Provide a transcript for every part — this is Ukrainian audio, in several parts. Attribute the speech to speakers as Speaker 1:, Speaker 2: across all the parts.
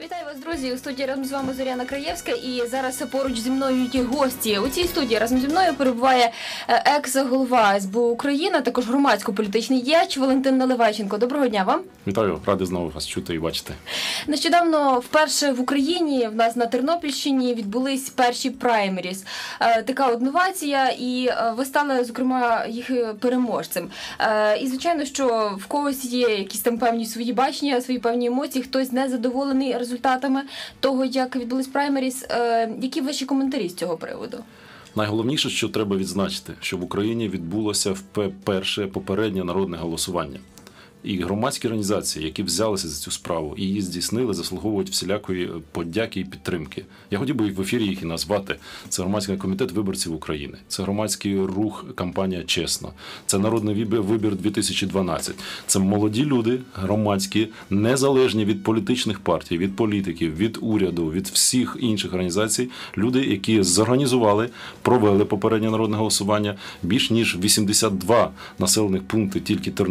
Speaker 1: Вітаю вас, друзі! У студії разом з вами Зоряна Краєвська. І зараз поруч зі мною є гості. У цій студії разом зі мною перебуває е, екс-голова СБУ Україна, також громадсько-політичний діяч Валентин Наливайченко. Доброго дня вам.
Speaker 2: Вітаю, радий знову вас чути і бачити.
Speaker 1: Нещодавно вперше в Україні в нас на Тернопільщині відбулись перші праймеріс. Е, Така от новація, і е, ви стали зокрема їх переможцем. І звичайно, що в когось є якісь там певні свої бачення, свої певні емоції, хтось не задоволений результатами того, як відбулись праймеріс. Е, Які ваші коментарі з цього приводу?
Speaker 2: Найголовніше, що треба відзначити, що в Україні відбулося вперше попереднє народне голосування. І громадські організації, які взялися за цю справу і її здійснили, заслуговують всілякої подяки і підтримки. Я хотів би в ефірі їх і назвати. Це громадський комітет виборців України, це громадський рух кампанія Чесно, це народний вибір вибір 2012. Це молоді люди, громадські, незалежні від політичних партій, від політиків, від уряду, від всіх інших організацій. Люди, які зорганізували, провели попереднє народне голосування. Більш ніж 82 населених пункти тільки е,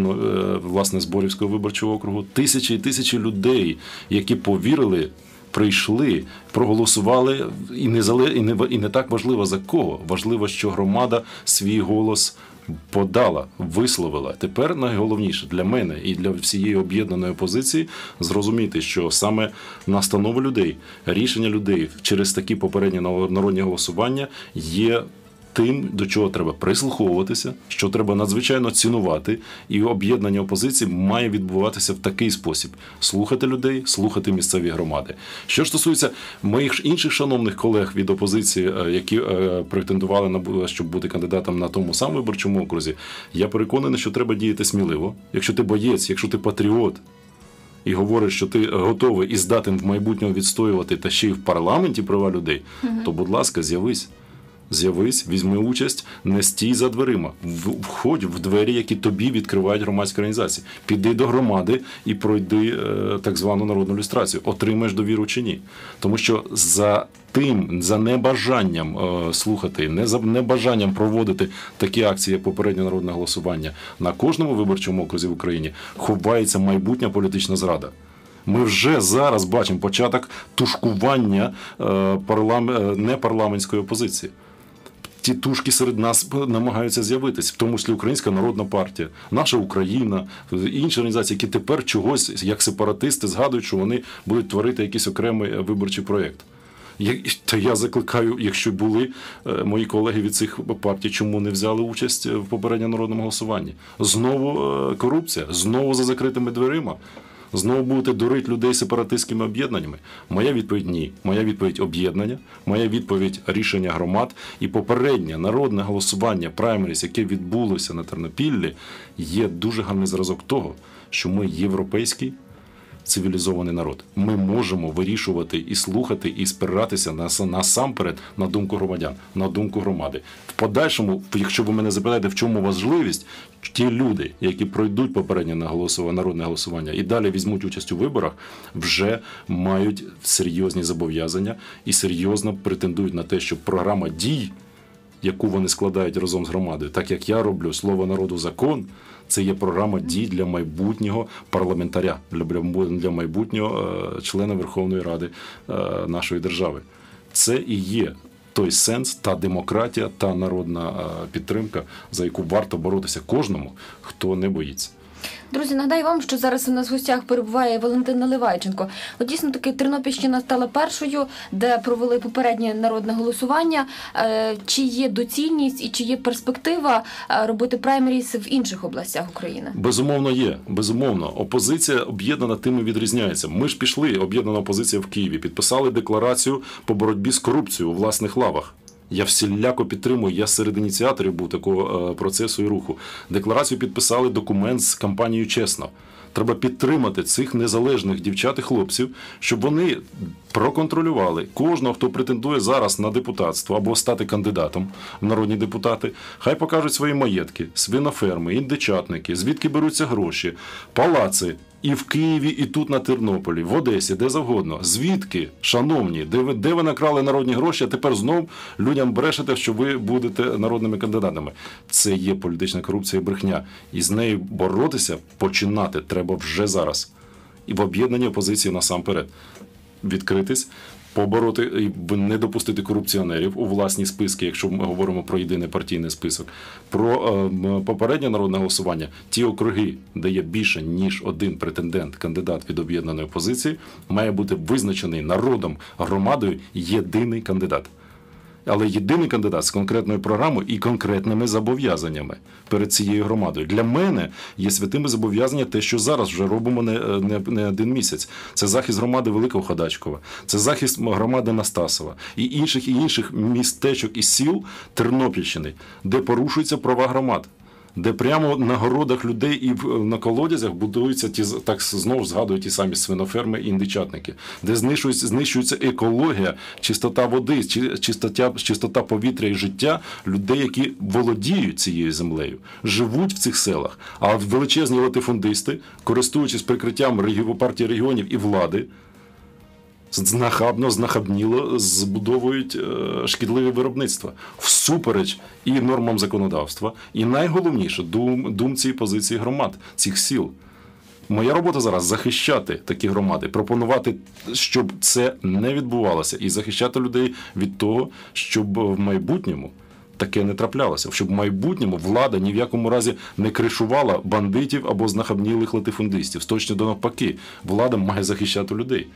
Speaker 2: власне зборівського виборчого округу. Тисячі і тисячі людей, які повірили. Прийшли, проголосували, і не зале і не і не так важливо за кого. Важливо, що громада свій голос подала, висловила. Тепер найголовніше для мене і для всієї об'єднаної опозиції зрозуміти, що саме настанови людей, рішення людей через такі попередні народні голосування є. Тим, до чого треба прислуховуватися, що треба надзвичайно цінувати, і об'єднання опозиції має відбуватися в такий спосіб: слухати людей, слухати місцеві громади. Що ж стосується моїх інших шановних колег від опозиції, е, які е, претендували на щоб бути кандидатом на тому самому виборчому окрузі, я переконаний, що треба діяти сміливо. Якщо ти боєць, якщо ти патріот. І говориш, що ти готовий і здатен в майбутньому відстоювати та ще й в парламенті права людей, uh то, будь ласка, з'явись. З'явись, візьми участь, не стій за дверима. Входь в двері, які тобі відкривають громадські організації. Піди до громади і пройди е, так звану народну люстрацію. Отримаєш довіру чи ні. Тому що за тим, за небажанням е, слухати, не за небажанням проводити такі акції, як попереднє народне голосування на кожному виборчому окрузі в Україні, ховається майбутня політична зрада. Ми вже зараз бачимо початок тушкування е, парлам... непарламентської опозиції ті тушки серед нас намагаються з'явитися, в тому числі Українська Народна партія, наша Україна, інші організації, які тепер чогось, як сепаратисти, згадують, що вони будуть творити якийсь окремий виборчий проєкт. Та я закликаю, якщо були е, мої колеги від цих партій, чому не взяли участь в попередньому народному голосуванні? Знову е, корупція, знову за закритими дверима. Знову будете дурити людей сепаратистськими об'єднаннями? Моя відповідь ні. Моя відповідь об'єднання, моя відповідь рішення громад і попереднє народне голосування праймеріс, яке відбулося на Тернопіллі, є дуже гарний зразок того, що ми європейський цивілізований народ. Ми можемо вирішувати і слухати, і спиратися на насамперед на думку громадян, на думку громади. В подальшому, якщо ви мене запитаєте, в чому важливість, ті люди, які пройдуть попереднє на голосування, народне голосування і далі візьмуть участь у виборах, вже мають серйозні зобов'язання і серйозно претендують на те, що програма дій. Яку вони складають разом з громадою, так як я роблю слово народу закон, це є програма дій для майбутнього парламентаря, для майбутнього е, члена Верховної Ради е, нашої держави. Це і є. Той сенс, та демократія, та народна е, підтримка, за яку варто боротися кожному, хто не боїться.
Speaker 1: Друзі, нагадаю вам, що зараз у нас в гостях перебуває Валентин Наливайченко. От дійсно таки Тернопільщина стала першою, де провели попереднє народне голосування. Е, чи є доцільність і чи є перспектива е, робити праймеріс в інших областях України?
Speaker 2: Безумовно, є. Безумовно, опозиція об'єднана тим і відрізняється. Ми ж пішли, об'єднана опозиція в Києві, підписали декларацію по боротьбі з корупцією у власних лавах. Я всіляко підтримую. Я серед ініціаторів був такого е, процесу і руху. Декларацію підписали документ з кампанією чесно. Треба підтримати цих незалежних дівчат і хлопців, щоб вони проконтролювали кожного, хто претендує зараз на депутатство або стати кандидатом в народні депутати. Хай покажуть свої маєтки, свиноферми, індичатники, звідки беруться гроші, палаци, і в Києві, і тут на Тернополі, в Одесі, де завгодно. Звідки, шановні, де ви де ви накрали народні гроші, а тепер знов людям брешете, що ви будете народними кандидатами. Це є політична корупція і брехня. І з нею боротися починати треба вже зараз. І в об'єднанні опозиції насамперед. відкритись. Побороти і не допустити корупціонерів у власні списки, якщо ми говоримо про єдиний партійний список. Про е, попереднє народне голосування, ті округи, де є більше ніж один претендент, кандидат від об'єднаної опозиції, має бути визначений народом громадою єдиний кандидат. Але єдиний кандидат з конкретною програмою і конкретними зобов'язаннями перед цією громадою. Для мене є святими зобов'язання, те, що зараз вже робимо не, не, не один місяць. Це захист громади Великого Ходачкова, це захист громади Настасова і інших і інших містечок і сіл Тернопільщини, де порушуються права громад. Де прямо на городах людей і на колодязях будуються ті так знову згадую ті самі свиноферми і індичатники, де знищується, знищується екологія, чистота води, чистота, чистота повітря і життя людей, які володіють цією землею, живуть в цих селах. А величезні латифундисти, користуючись прикриттям партії регіонів і влади, знахабно, знахабніло збудовують е, шкідливі виробництва всупереч і нормам законодавства, і найголовніше дум, думці і позиції громад цих сіл. Моя робота зараз захищати такі громади, пропонувати, щоб це не відбувалося, і захищати людей від того, щоб в майбутньому таке не траплялося, щоб в майбутньому влада ні в якому разі не кришувала бандитів або знахабнілих латифундистів. Точно до навпаки, влада має захищати людей.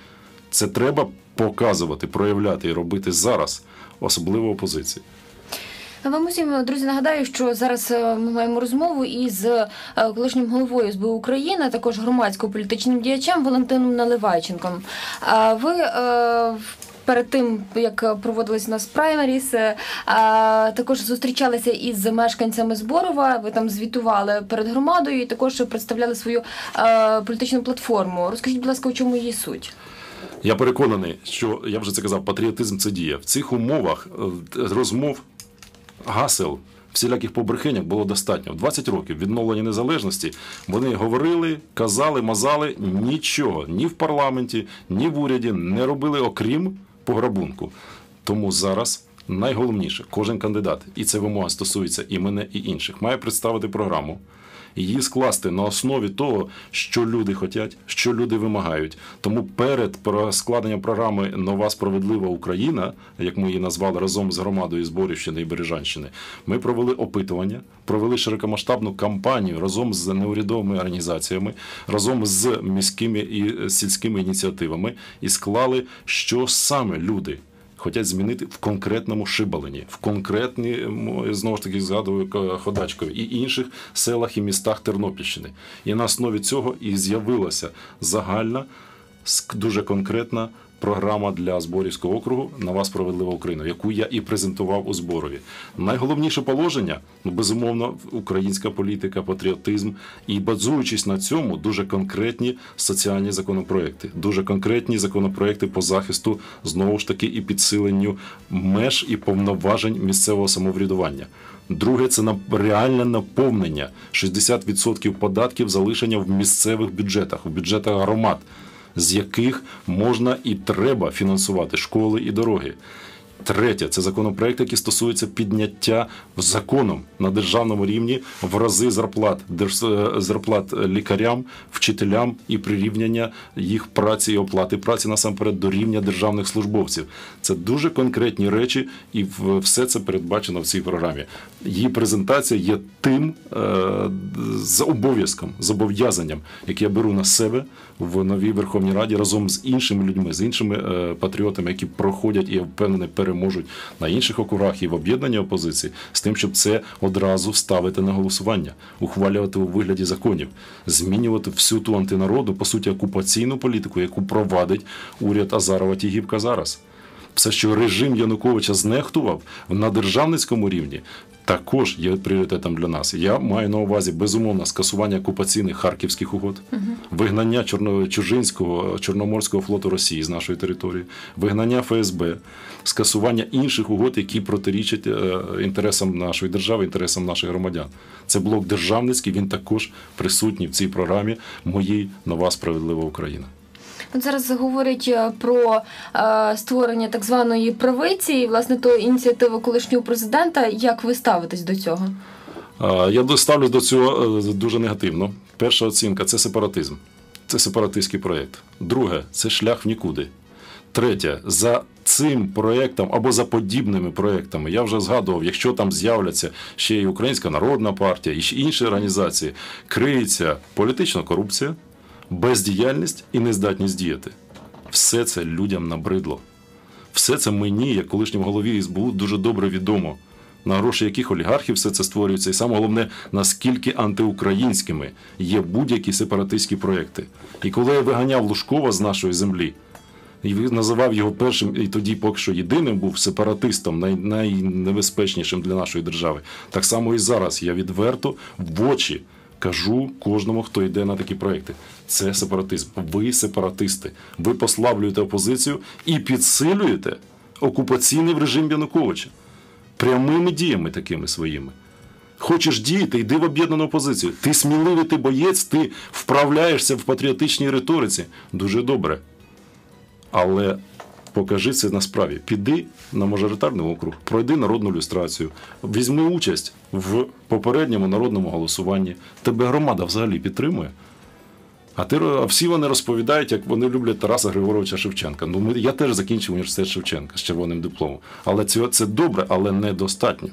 Speaker 2: Це треба показувати, проявляти і робити зараз, особливо опозиції.
Speaker 1: Вам усім, друзі, нагадаю, що зараз е, ми маємо розмову із е, колишнім головою СБУ України, також громадсько-політичним діячем Валентином Наливайченком. А Ви е, перед тим, як проводились у нас праймеріс, також зустрічалися із мешканцями Зборова. Ви там звітували перед громадою і також представляли свою політичну платформу. Розкажіть, будь ласка, у чому її суть?
Speaker 2: Я переконаний, що я вже це казав, патріотизм це діє. В цих умовах е, розмов, гасел, всіляких побрехеньок було достатньо. В 20 років відновлення незалежності вони говорили, казали, мазали нічого ні в парламенті, ні в уряді не робили, окрім пограбунку. Тому зараз. Найголовніше, кожен кандидат, і це вимога стосується і мене, і інших, має представити програму, її скласти на основі того, що люди хочуть, що люди вимагають. Тому перед складенням програми Нова справедлива Україна, як ми її назвали разом з громадою Зборівщини і Бережанщини, ми провели опитування, провели широкомасштабну кампанію разом з неурядовими організаціями, разом з міськими і сільськими ініціативами і склали, що саме люди хочуть змінити в конкретному Шибалені, в конкретному знову ж таки згадую Ходачкові і інших селах і містах Тернопільщини. І на основі цього і з'явилася загальна, дуже конкретна програма для Зборівського округу Нова справедлива Україна, яку я і презентував у зборові. Найголовніше положення, ну безумовно, українська політика, патріотизм, і базуючись на цьому, дуже конкретні соціальні законопроекти, дуже конкретні законопроекти по захисту знову ж таки і підсиленню меж і повноважень місцевого самоврядування. Друге це реальне наповнення 60% податків залишення в місцевих бюджетах, в бюджетах громад, з яких можна і треба фінансувати школи і дороги. Третє це законопроект, який стосується підняття законом на державному рівні в рази зарплат е, зарплат лікарям, вчителям і прирівняння їх праці і оплати праці насамперед до рівня державних службовців. Це дуже конкретні речі, і все це передбачено в цій програмі. Її презентація є тим е, з обов'язком, зобов'язанням, яке я беру на себе в новій Верховній Раді разом з іншими людьми, з іншими е, патріотами, які проходять і я впевнений, переможуть на інших округах і в об'єднанні опозиції, з тим, щоб це одразу ставити на голосування, ухвалювати у вигляді законів, змінювати всю ту антинароду, по суті, окупаційну політику, яку провадить уряд Азарова Тігіпка зараз. Все, що режим Януковича знехтував на державницькому рівні, також є пріоритетом для нас. Я маю на увазі безумовно скасування окупаційних харківських угод, вигнання чорно- чужинського чорноморського флоту Росії з нашої території, вигнання ФСБ, скасування інших угод, які протирічать е, інтересам нашої держави, інтересам наших громадян. Це блок державницький. Він також присутній в цій програмі моїй нова справедлива Україна.
Speaker 1: От зараз говорять е, про е, створення так званої правиці, і власне то ініціатива колишнього президента. Як ви ставитесь до цього?
Speaker 2: Я ставлюсь до цього е, дуже негативно. Перша оцінка це сепаратизм. Це сепаратистський проєкт. Друге це шлях в нікуди. Третє, за цим проєктом або за подібними проєктами, я вже згадував, якщо там з'являться ще й Українська Народна партія, і інші організації, криється політична корупція, бездіяльність і нездатність діяти. Все це людям набридло. Все це мені, як колишньому голові СБУ, дуже добре відомо. На гроші яких олігархів все це створюється, і саме головне, наскільки антиукраїнськими є будь-які сепаратистські проекти. І коли я виганяв Лужкова з нашої землі, і називав його першим, і тоді поки що єдиним був сепаратистом, най, найнебезпечнішим для нашої держави. Так само і зараз я відверто в очі кажу кожному, хто йде на такі проекти. Це сепаратизм. Ви сепаратисти. Ви послаблюєте опозицію і підсилюєте окупаційний режим Януковича прямими діями такими своїми. Хочеш діяти, йди в об'єднану опозицію. Ти сміливий, ти боєць, ти вправляєшся в патріотичній риториці. Дуже добре. Але покажи це на справі. Піди на мажоритарний округ, пройди народну люстрацію, візьми участь в попередньому народному голосуванні. Тебе громада взагалі підтримує. А ти а всі вони розповідають, як вони люблять Тараса Григоровича Шевченка. Ну, ми, я теж закінчив університет Шевченка з червоним дипломом. Але це, це добре, але недостатньо.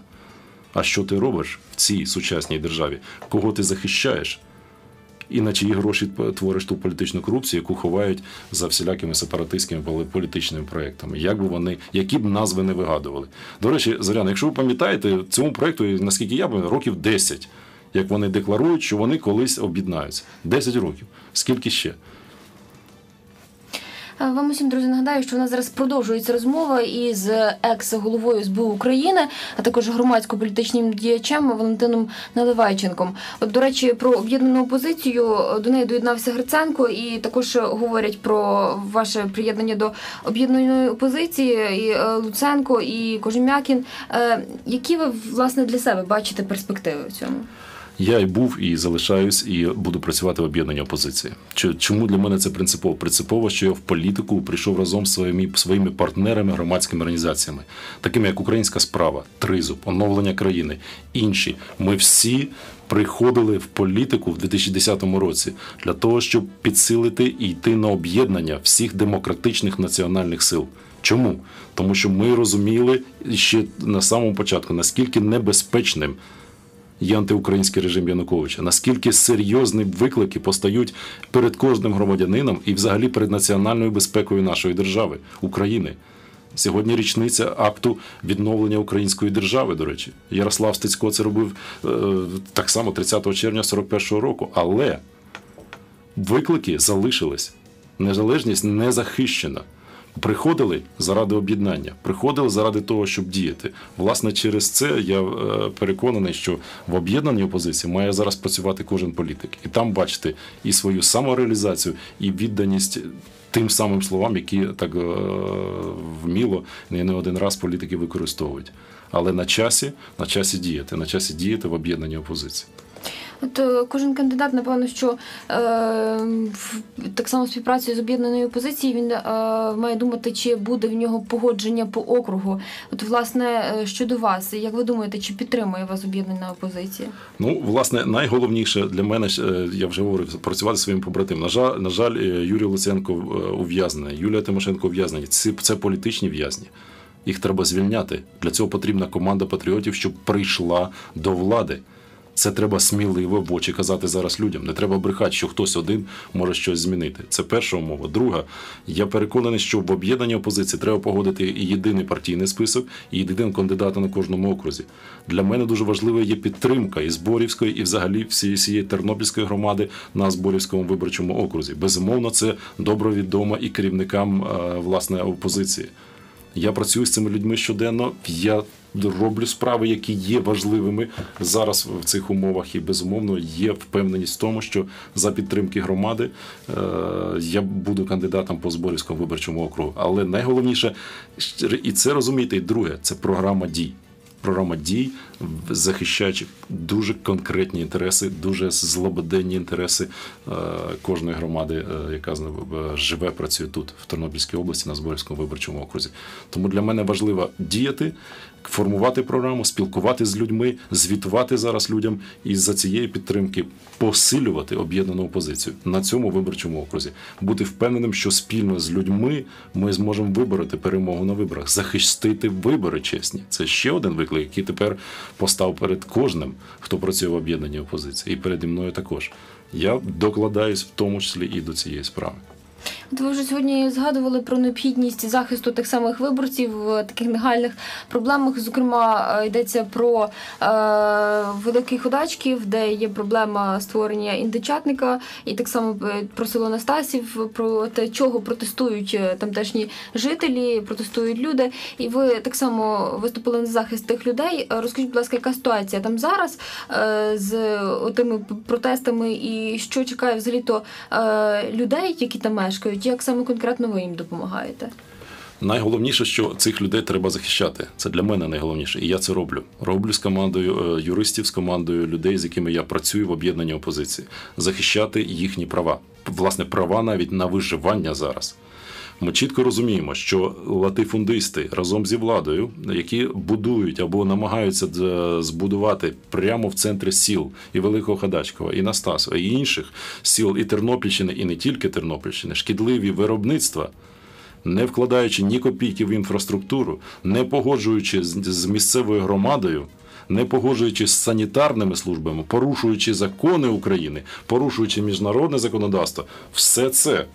Speaker 2: А що ти робиш в цій сучасній державі? Кого ти захищаєш? І на чиї гроші твориш ту політичну корупцію, яку ховають за всілякими сепаратистськими політичними проектами. Як би вони, які б назви не вигадували. До речі, Зоряна, якщо ви пам'ятаєте, цьому проекту, наскільки я пам'ятаю, років 10, як вони декларують, що вони колись об'єднаються. 10 років. Скільки ще?
Speaker 1: Вам усім, друзі, нагадаю, що у нас зараз продовжується розмова із екс-головою СБУ України, а також громадсько-політичним діячем Валентином Наливайченком. От, до речі, про об'єднану опозицію до неї доєднався Гриценко, і також говорять про ваше приєднання до об'єднаної опозиції і Луценко, і Кожем'якін. Які ви власне для себе бачите перспективи в цьому?
Speaker 2: Я і був, і залишаюсь, і буду працювати в об'єднанні опозиції. Чому для мене це принципово? Принципово, що я в політику прийшов разом з своїми своїми партнерами, громадськими організаціями, такими як Українська справа, Тризуб, оновлення країни, інші. Ми всі приходили в політику в 2010 році для того, щоб підсилити і йти на об'єднання всіх демократичних національних сил. Чому? Тому що ми розуміли ще на самому початку, наскільки небезпечним є антиукраїнський режим Януковича, наскільки серйозні виклики постають перед кожним громадянином і взагалі перед національною безпекою нашої держави України. Сьогодні річниця акту відновлення української держави, до речі. Ярослав Стецько це робив е, так само 30 червня 41-го року. Але виклики залишились. Незалежність не захищена. Приходили заради об'єднання, приходили заради того, щоб діяти. Власне, через це я переконаний, що в об'єднаній опозиції має зараз працювати кожен політик, і там бачити і свою самореалізацію, і відданість тим самим словам, які так вміло не один раз політики використовують. Але на часі, на часі діяти, на часі діяти в об'єднаній опозиції.
Speaker 1: От кожен кандидат, напевно, що е, так само співпрацею з об'єднаною опозицією, він е, має думати, чи буде в нього погодження по округу. От, власне, щодо вас, як ви думаєте, чи підтримує вас об'єднана опозиція?
Speaker 2: Ну, власне, найголовніше для мене, я вже говорив, працювати своїм побратимом. На жаль, на жаль, Юрій Луценко ув'язнений, Юлія Тимошенко ув'язнені. Це, це політичні в'язні. Їх треба звільняти. Для цього потрібна команда патріотів, щоб прийшла до влади. Це треба сміливо в очі казати зараз людям. Не треба брехати, що хтось один може щось змінити. Це перша умова. Друга, я переконаний, що в об'єднанні опозиції треба погодити і єдиний партійний список, і єдиного кандидата на кожному окрузі. Для мене дуже важливою є підтримка і Зборівської, і взагалі всієї тернопільської громади на Зборівському виборчому окрузі. Безумовно, це добре відомо і керівникам власне опозиції. Я працюю з цими людьми щоденно. Я роблю справи, які є важливими зараз в цих умовах, і безумовно є впевненість в тому, що за підтримки громади е, я буду кандидатом по Зборівському виборчому округу. Але найголовніше і це розумієте, і друге це програма дій. програма дій, захищаючи дуже конкретні інтереси, дуже злободенні інтереси е, кожної громади, е, яка живе, працює тут, в Тернопільській області, на Зборівському виборчому окрузі. Тому для мене важливо діяти, формувати програму, спілкувати з людьми, звітувати зараз людям і за цієї підтримки посилювати об'єднану опозицію на цьому виборчому окрузі, бути впевненим, що спільно з людьми ми зможемо вибороти перемогу на виборах, захистити вибори чесні. Це ще один виклик, який тепер постав перед кожним, хто працює в об'єднаній опозиції, і переді мною також. Я докладаюсь в тому числі і до цієї справи.
Speaker 1: Ви вже сьогодні згадували про необхідність захисту тих самих виборців в таких нагальних проблемах. Зокрема, е, йдеться про е, великих ходачків, де є проблема створення індичатника, і так само е, про село Настасів, про те, чого протестують е, тамтешні жителі, протестують люди. І ви так само виступили на захист тих людей. Розкажіть, будь ласка, яка ситуація там зараз е, з тими протестами, і що чекає взагалі то е, людей, які там мешкають, як саме конкретно ви їм допомагаєте?
Speaker 2: Найголовніше, що цих людей треба захищати. Це для мене найголовніше, і я це роблю. Роблю з командою е, юристів, з командою людей, з якими я працюю в об'єднанні опозиції, захищати їхні права, власне, права навіть на виживання зараз. Ми чітко розуміємо, що латифундисти разом зі владою, які будують або намагаються е, збудувати прямо в центрі сіл і Великого Ходачкова, і Настасова, і інших сіл і Тернопільщини, і не тільки Тернопільщини, шкідливі виробництва не вкладаючи ні копійки в інфраструктуру, не погоджуючи з місцевою громадою, не погоджуючи з санітарними службами, порушуючи закони України, порушуючи міжнародне законодавство, все це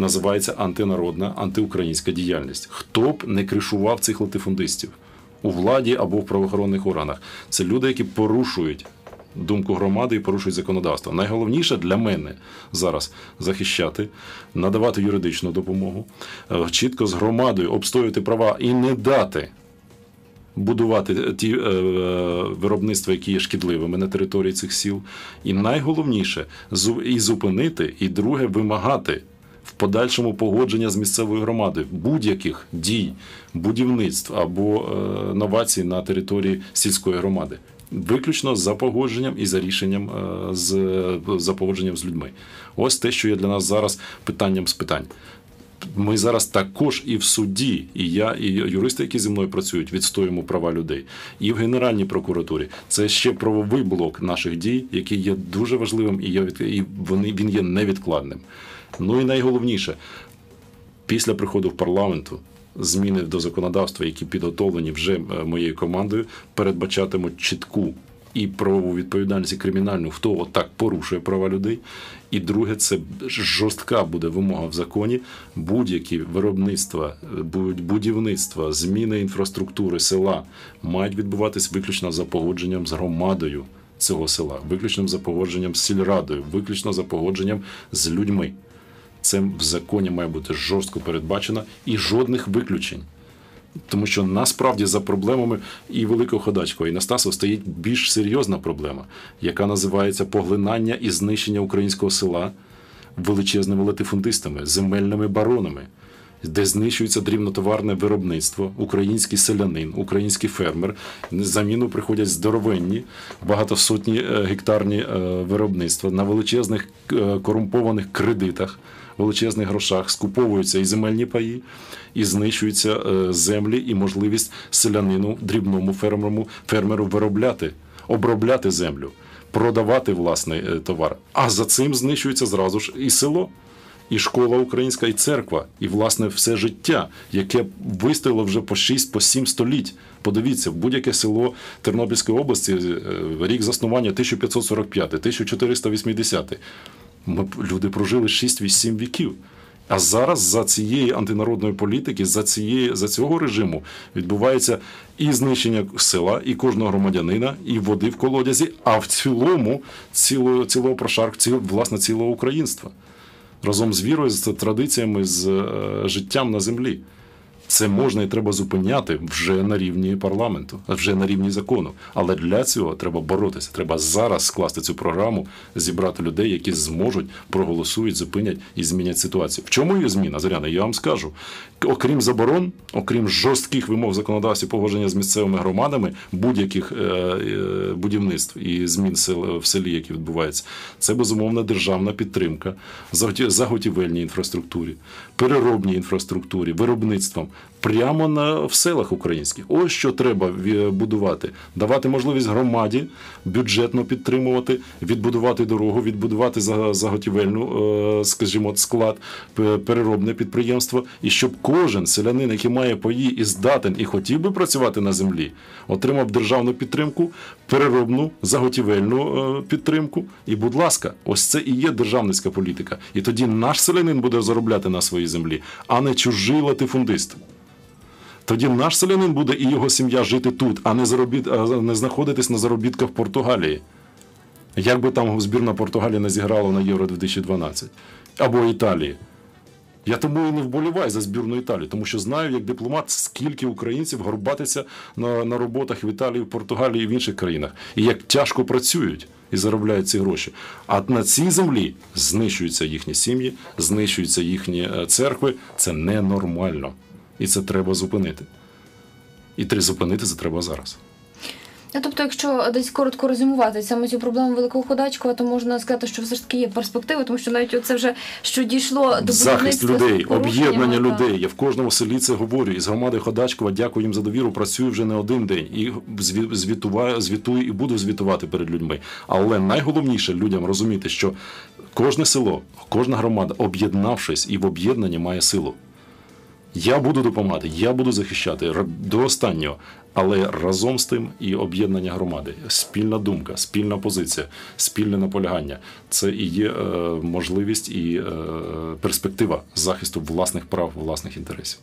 Speaker 2: називається антинародна, антиукраїнська діяльність. Хто б не кришував цих латифундистів у владі або в правоохоронних органах, це люди, які порушують думку громади і порушують законодавство. Найголовніше для мене зараз захищати, надавати юридичну допомогу, е, чітко з громадою обстоювати права і не дати. Будувати ті е, е, виробництва, які є шкідливими на території цих сіл, і найголовніше і зупинити, і друге вимагати подальшому погодження з місцевою громадою будь-яких дій, будівництв або е, новацій на території сільської громади. Виключно за погодженням і за рішенням е, з за погодженням з людьми. Ось те, що є для нас зараз питанням з питань. Ми зараз також і в суді, і я, і юристи, які зі мною працюють, відстоюємо права людей, і в Генеральній прокуратурі. Це ще правовий блок наших дій, який є дуже важливим, і я від і вони він є невідкладним. Ну і найголовніше, після приходу в парламенту. Зміни до законодавства, які підготовлені вже е, моєю командою, передбачатимуть чітку і правову відповідальність і кримінальну, хто отак порушує права людей. І друге, це жорстка буде вимога в законі. Будь-які виробництва, будівництва, зміни інфраструктури села мають відбуватись виключно за погодженням з громадою цього села, виключно за погодженням з сільрадою, виключно за погодженням з людьми. Це в законі має бути жорстко передбачено і жодних виключень. Тому що насправді за проблемами і Великого Ходачкова, і Настасова стоїть більш серйозна проблема, яка називається поглинання і знищення українського села величезними латифундистами, земельними баронами, де знищується дрібнотоварне виробництво, український селянин, український фермер. Заміну приходять здоровенні, багатосотні е, гектарні е, виробництва на величезних е, корумпованих кредитах величезних грошах скуповуються і земельні паї, і знищуються е, землі і можливість селянину, дрібному фермеру, фермеру виробляти, обробляти землю, продавати власний е, товар. А за цим знищується зразу ж і село. І школа українська, і церква, і власне все життя, яке вистояло вже по 6 по 7 століть. Подивіться, будь-яке село Тернопільської області е, рік заснування 1545, 1480. Ми люди прожили 6-8 віків. А зараз за цієї антинародної політики, за цієї за цього режиму відбувається і знищення села, і кожного громадянина, і води в колодязі, а в цілому цілого, цілого прошарку, ціл, власне, цілого українства разом з вірою, з традиціями, з е, життям на землі. Це можна і треба зупиняти вже на рівні парламенту, вже на рівні закону. Але для цього треба боротися. Треба зараз скласти цю програму, зібрати людей, які зможуть, проголосують, зупинять і змінять ситуацію. В чому є зміна, Зоряна? Я вам скажу. Окрім заборон, окрім жорстких вимог законодавства погодження з місцевими громадами будь-яких е, е, будівництв і змін сел- в селі, які відбуваються, це безумовна державна підтримка заготівельній інфраструктурі, переробній інфраструктурі, виробництвом прямо на в селах українських. Ось що треба ві- будувати, давати можливість громаді бюджетно підтримувати, відбудувати дорогу, відбудувати за- заготівельну, е, скажімо, склад, переробне підприємство, і щоб кожен селянин, який має паї і здатен і хотів би працювати на землі, отримав державну підтримку, переробну заготівельну е, підтримку. І, будь ласка, ось це і є державницька політика. І тоді наш селянин буде заробляти на своїй землі, а не чужий латифундист. Тоді наш селянин буде і його сім'я жити тут, а не заробіт, не знаходитись на заробітках в Португалії. Як би там збірна Португалії не зіграла на Євро 2012 або Італії. Я тому і не вболіваю за збірну Італії, тому що знаю, як дипломат, скільки українців горбатиться на, на роботах в Італії, в Португалії і в інших країнах, і як тяжко працюють і заробляють ці гроші. А на цій землі знищуються їхні сім'ї, знищуються їхні е, церкви. Це ненормально. І це треба зупинити. І три зупинити це треба зараз.
Speaker 1: Ну, тобто, якщо десь коротко резюмувати саме цю проблему великого ходачкова, то можна сказати, що все ж таки є перспективи, тому що навіть це вже що дійшло до
Speaker 2: Захист людей, об'єднання
Speaker 1: так.
Speaker 2: людей. Я в кожному селі це говорю. І з громади Ходачкова дякую їм за довіру. Працюю вже не один день і зві- звітуваю, звітую і буду звітувати перед людьми. Але найголовніше людям розуміти, що кожне село, кожна громада, об'єднавшись і в об'єднанні має силу. Я буду допомагати, я буду захищати до останнього. Але разом з тим і об'єднання громади, спільна думка, спільна позиція, спільне наполягання це і є е, можливість і е, перспектива захисту власних прав, власних інтересів.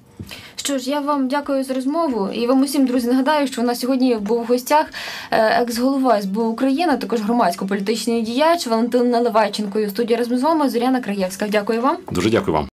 Speaker 1: Що ж, я вам дякую за розмову. І вам усім, друзі, нагадаю, що у нас сьогодні був в гостях е, екс-голова СБУ України, також громадсько-політичний діяч Валентин Наливайченко. І у студії разом з вами Зоряна Краєвська. Дякую вам.
Speaker 2: Дуже дякую вам.